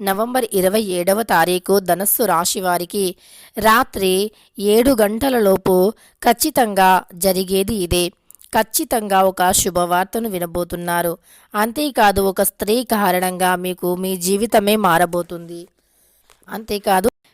November ఇరవై ఏడవ తారీఖు ధనస్సు రాశి వారికి రాత్రి ఏడు గంటలలోపు ఖచ్చితంగా జరిగేది ఇదే. ఖచ్చితంగా ఒక శుభవార్తను వినబోతున్నారు. అంతేకాదు ఒక స్త్రీ కారణంగా మీకు మీ జీవితమే మారబోతుంది. అంతేకాదు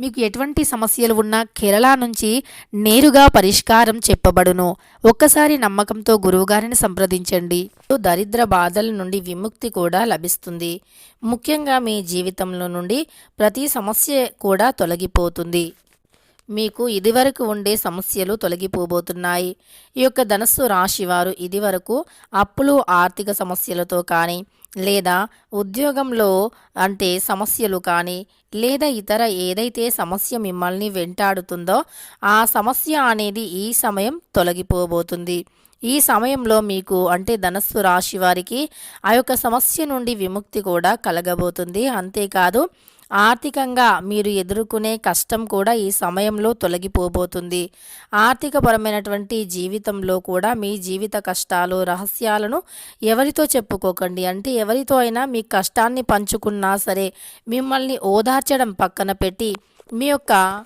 మీకు ఎటువంటి సమస్యలు ఉన్నా కేరళ నుంచి నేరుగా పరిష్కారం చెప్పబడును. ఒక్కసారి నమ్మకంతో గురువుగారిని సంప్రదించండి. దరిద్ర బాధల నుండి విముక్తి కూడా లభిస్తుంది. ముఖ్యంగా మీ జీవితంలో నుండి ప్రతి సమస్య కూడా తొలగిపోతుంది. మీకు ఇదివరకు ఉండే సమస్యలు తొలగిపోబోతున్నాయి. ఈ యొక్క ధనస్సు రాశివారు ఇదివరకు అప్పులు ఆర్థిక సమస్యలతో కానీ లేదా ఉద్యోగంలో అంటే సమస్యలు కానీ లేదా ఇతర ఏదైతే సమస్య మిమ్మల్ని వెంటాడుతుందో ఆ సమస్య అనేది ఈ సమయం తొలగిపోబోతుంది. ఈ సమయంలో మీకు అంటే ధనస్సు రాశి వారికి ఆ యొక్క సమస్య నుండి విముక్తి కూడా కలగబోతుంది. అంతేకాదు ఆర్థికంగా మీరు ఎదుర్కొనే కష్టం కూడా ఈ సమయంలో తొలగిపోబోతుంది. ఆర్థికపరమైనటువంటి జీవితంలో కూడా మీ జీవిత కష్టాలు రహస్యాలను ఎవరితో చెప్పుకోకండి. అంటే ఎవరితో అయినా మీ కష్టాన్ని పంచుకున్నా సరే మిమ్మల్ని ఓదార్చడం పక్కన పెట్టి మీ యొక్క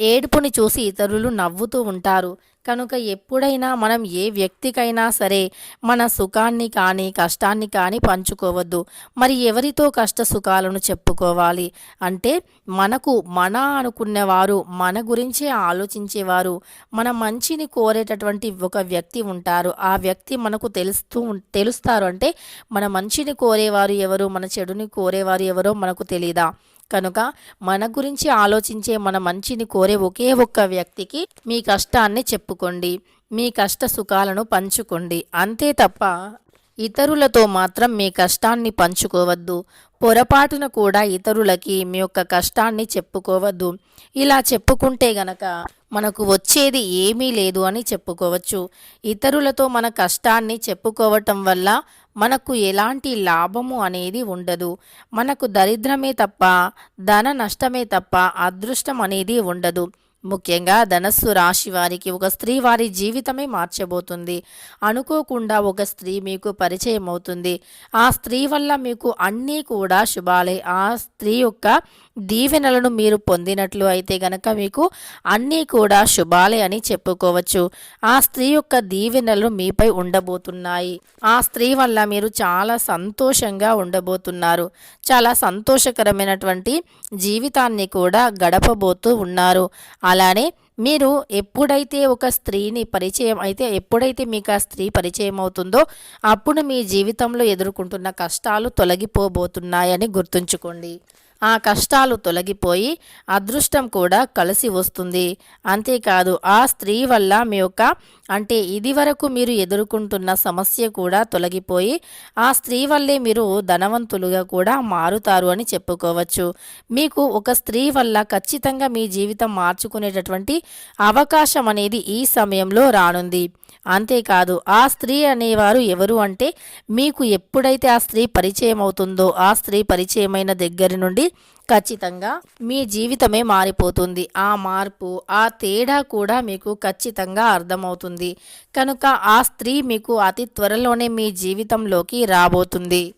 ఏడుపుని చూసి ఇతరులు నవ్వుతూ ఉంటారు. కనుక ఎప్పుడైనా మనం ఏ వ్యక్తికైనా సరే మన సుఖాన్ని కానీ కష్టాన్ని కానీ పంచుకోవద్దు. మరి ఎవరితో కష్ట సుఖాలను చెప్పుకోవాలి? అంటే మనకు మన అనుకునేవారు మన గురించే ఆలోచించేవారు మన మంచిని కోరేటటువంటి ఒక వ్యక్తి ఉంటారు. ఆ వ్యక్తి మనకు తెలుస్తూ ఉం- తెలుస్తారు. అంటే మన మంచిని కోరేవారు ఎవరు? మన చెడుని కోరేవారు ఎవరో మనకు తెలియదా కనుక మన గురించి ఆలోచించే మన మంచిని కోరే ఒకే ఒక్క వ్యక్తికి మీ కష్టాన్ని చెప్పుకోండి. మీ కష్ట సుఖాలను పంచుకోండి. అంతే తప్ప ఇతరులతో మాత్రం మీ కష్టాన్ని పంచుకోవద్దు. పొరపాటున కూడా ఇతరులకి మీ యొక్క కష్టాన్ని చెప్పుకోవద్దు. ఇలా చెప్పుకుంటే గనక మనకు వచ్చేది ఏమీ లేదు అని చెప్పుకోవచ్చు. ఇతరులతో మన కష్టాన్ని చెప్పుకోవటం వల్ల మనకు ఎలాంటి లాభము అనేది ఉండదు. మనకు దరిద్రమే తప్ప ధన నష్టమే తప్ప అదృష్టం అనేది ఉండదు. ముఖ్యంగా ధనస్సు రాశి వారికి ఒక స్త్రీ వారి జీవితమే మార్చబోతుంది. అనుకోకుండా ఒక స్త్రీ మీకు పరిచయం అవుతుంది ఆ స్త్రీ వల్ల మీకు అన్నీ కూడా శుభాలే. ఆ స్త్రీ యొక్క దీవెనలను మీరు పొందినట్లు అయితే గనక మీకు అన్నీ కూడా శుభాలే అని చెప్పుకోవచ్చు. ఆ స్త్రీ యొక్క దీవెనలు మీపై ఉండబోతున్నాయి. ఆ స్త్రీ వల్ల మీరు చాలా సంతోషంగా ఉండబోతున్నారు. చాలా సంతోషకరమైనటువంటి జీవితాన్ని కూడా గడపబోతూ ఉన్నారు. అలానే మీరు ఎప్పుడైతే ఒక స్త్రీని పరిచయం అయితే ఎప్పుడైతే మీకు ఆ స్త్రీ పరిచయం అవుతుందో అప్పుడు మీ జీవితంలో ఎదుర్కొంటున్న కష్టాలు తొలగిపోబోతున్నాయని గుర్తుంచుకోండి. ఆ కష్టాలు తొలగిపోయి అదృష్టం కూడా కలిసి వస్తుంది. అంతేకాదు ఆ స్త్రీ వల్ల మీ యొక్క అంటే ఇది వరకు మీరు ఎదుర్కొంటున్న సమస్య కూడా తొలగిపోయి ఆ స్త్రీ వల్లే మీరు ధనవంతులుగా కూడా మారుతారు అని చెప్పుకోవచ్చు. మీకు ఒక స్త్రీ వల్ల ఖచ్చితంగా మీ జీవితం మార్చుకునేటటువంటి అవకాశం అనేది ఈ సమయంలో రానుంది. అంతేకాదు ఆ స్త్రీ అనేవారు ఎవరు అంటే మీకు ఎప్పుడైతే ఆ స్త్రీ పరిచయం అవుతుందో ఆ స్త్రీ పరిచయమైన దగ్గర నుండి ఖచ్చితంగా మీ జీవితమే మారిపోతుంది. ఆ మార్పు ఆ తేడా కూడా మీకు ఖచ్చితంగా అర్థమవుతుంది. కనుక ఆ స్త్రీ మీకు అతి త్వరలోనే మీ జీవితంలోకి రాబోతుంది.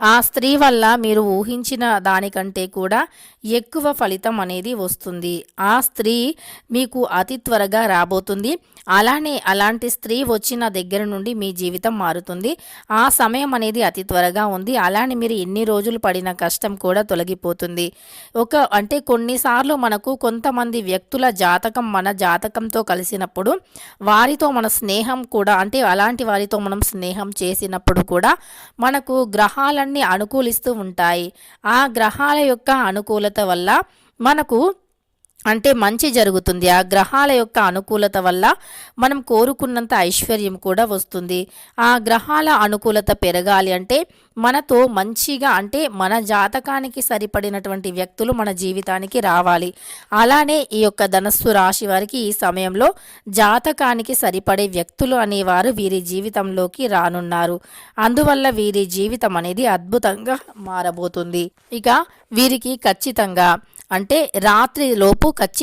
ఆ స్త్రీ వల్ల మీరు ఊహించిన దానికంటే కూడా ఎక్కువ ఫలితం అనేది వస్తుంది. ఆ స్త్రీ మీకు అతి త్వరగా రాబోతుంది. అలానే అలాంటి స్త్రీ వచ్చిన దగ్గర నుండి మీ జీవితం మారుతుంది. ఆ సమయం అనేది అతి త్వరగా ఉంది. అలానే మీరు ఎన్ని రోజులు పడిన కష్టం కూడా తొలగిపోతుంది. ఒక అంటే కొన్నిసార్లు మనకు కొంతమంది వ్యక్తుల జాతకం మన జాతకంతో కలిసినప్పుడు వారితో మన స్నేహం కూడా అంటే అలాంటి వారితో మనం స్నేహం చేసినప్పుడు కూడా మనకు గ్రహాల గ్రహాలన్నీ అనుకూలిస్తూ ఉంటాయి. ఆ గ్రహాల యొక్క అనుకూలత వల్ల మనకు అంటే మంచి జరుగుతుంది. ఆ గ్రహాల యొక్క అనుకూలత వల్ల మనం కోరుకున్నంత ఐశ్వర్యం కూడా వస్తుంది. ఆ గ్రహాల అనుకూలత పెరగాలి అంటే మనతో మంచిగా అంటే మన జాతకానికి సరిపడినటువంటి వ్యక్తులు మన జీవితానికి రావాలి. అలానే ఈ యొక్క ధనస్సు రాశి వారికి ఈ సమయంలో జాతకానికి సరిపడే వ్యక్తులు అనేవారు వీరి జీవితంలోకి రానున్నారు. అందువల్ల వీరి జీవితం అనేది అద్భుతంగా మారబోతుంది. ఇక వీరికి ఖచ్చితంగా అంటే రాత్రి లోపు ఖచ్చితంగా